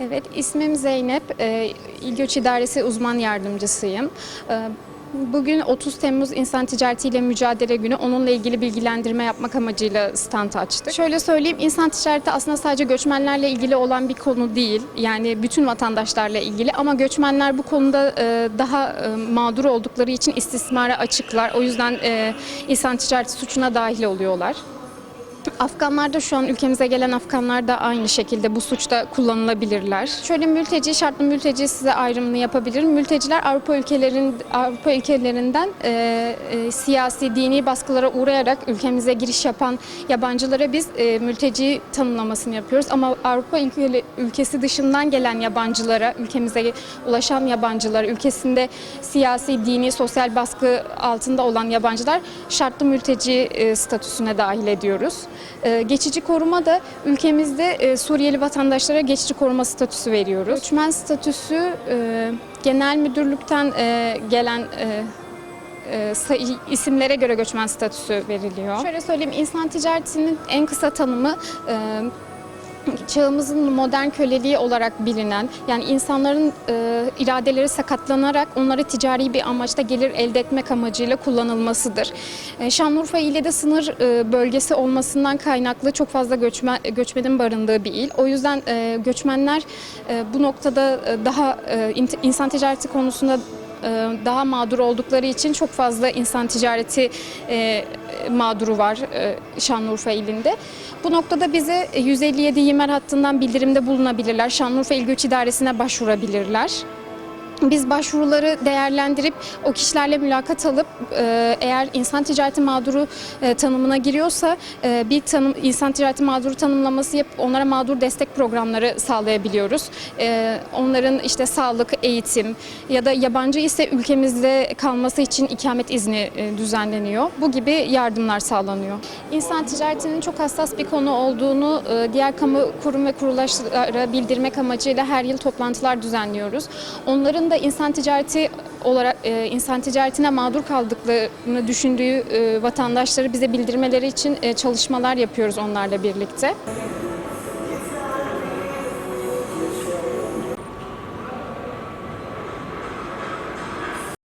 Evet, ismim Zeynep. Ee, İl Göç İdaresi uzman yardımcısıyım. Ee, Bugün 30 Temmuz İnsan Ticareti ile Mücadele Günü. Onunla ilgili bilgilendirme yapmak amacıyla stand açtık. Şöyle söyleyeyim, insan ticareti aslında sadece göçmenlerle ilgili olan bir konu değil. Yani bütün vatandaşlarla ilgili ama göçmenler bu konuda e, daha e, mağdur oldukları için istismara açıklar. O yüzden e, insan ticareti suçuna dahil oluyorlar. Afganlar da şu an ülkemize gelen Afganlar da aynı şekilde bu suçta kullanılabilirler. Şöyle mülteci, şartlı mülteci size ayrımını yapabilirim. Mülteciler Avrupa ülkelerin Avrupa ülkelerinden e, e, siyasi, dini baskılara uğrayarak ülkemize giriş yapan yabancılara biz e, mülteci tanımlamasını yapıyoruz. Ama Avrupa ülke, ülkesi dışından gelen yabancılara, ülkemize ulaşan yabancılara, ülkesinde siyasi, dini, sosyal baskı altında olan yabancılar şartlı mülteci e, statüsüne dahil ediyoruz. E, geçici koruma da ülkemizde e, Suriyeli vatandaşlara geçici koruma statüsü veriyoruz. Göçmen statüsü e, genel müdürlükten e, gelen isimlere göre göçmen statüsü veriliyor. Şöyle söyleyeyim, insan ticaretinin en kısa tanımı çağımızın modern köleliği olarak bilinen, yani insanların e, iradeleri sakatlanarak onları ticari bir amaçta gelir elde etmek amacıyla kullanılmasıdır. E, Şanlıurfa ile de sınır e, bölgesi olmasından kaynaklı çok fazla göçmen, göçmenin barındığı bir il. O yüzden e, göçmenler e, bu noktada e, daha e, insan ticareti konusunda daha mağdur oldukları için çok fazla insan ticareti e, mağduru var e, Şanlıurfa ilinde. Bu noktada bize 157 Yimer hattından bildirimde bulunabilirler. Şanlıurfa İl Göç İdaresi'ne başvurabilirler. Biz başvuruları değerlendirip o kişilerle mülakat alıp e, eğer insan ticareti mağduru e, tanımına giriyorsa e, bir tanım insan ticareti mağduru tanımlaması yapıp onlara mağdur destek programları sağlayabiliyoruz. E, Onların işte sağlık, eğitim ya da yabancı ise ülkemizde kalması için ikamet izni e, düzenleniyor. Bu gibi yardımlar sağlanıyor. İnsan ticaretinin çok hassas bir konu olduğunu e, diğer kamu kurum ve kuruluşlara bildirmek amacıyla her yıl toplantılar düzenliyoruz. Onların da insan ticareti olarak e, insan ticaretine mağdur kaldıklarını düşündüğü e, vatandaşları bize bildirmeleri için e, çalışmalar yapıyoruz onlarla birlikte.